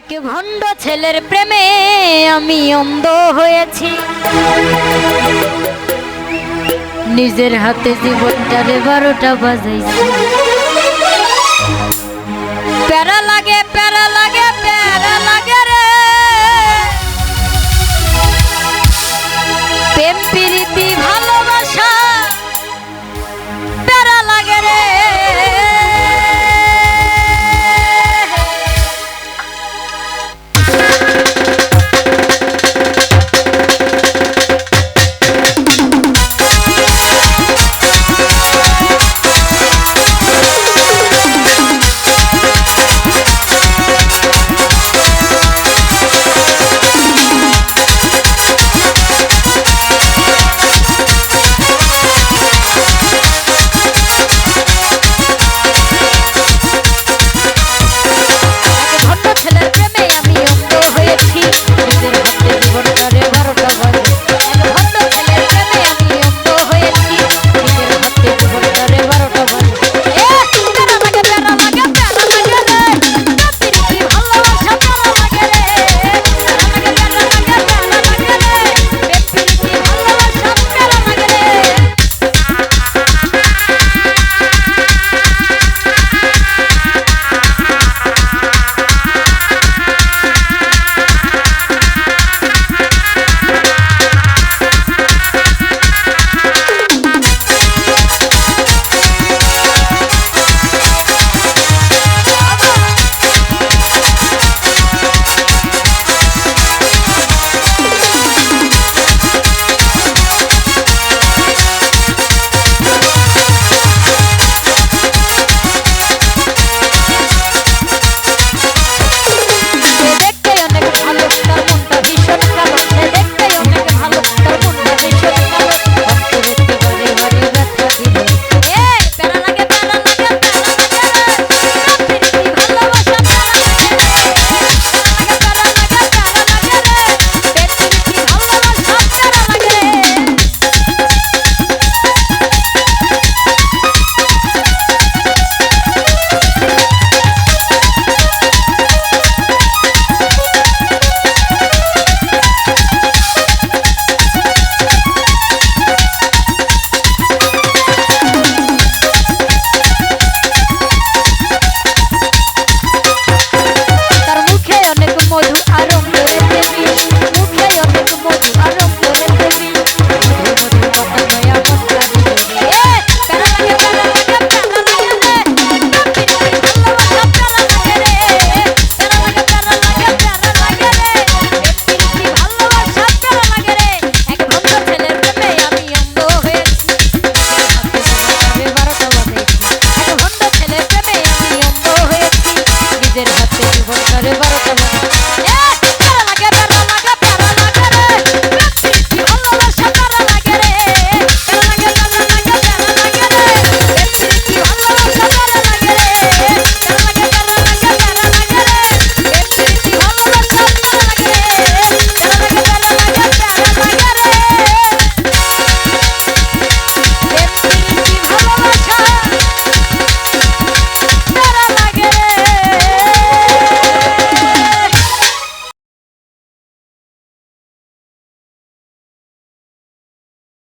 এক ভণ্ড ছেলের প্রেমে আমি অন্ধ হয়েছি। নিজের হাতে জীবনটা জীবনটারে বারোটা বাজাইছি। প্যারা লাগে, প্যারা Thank you.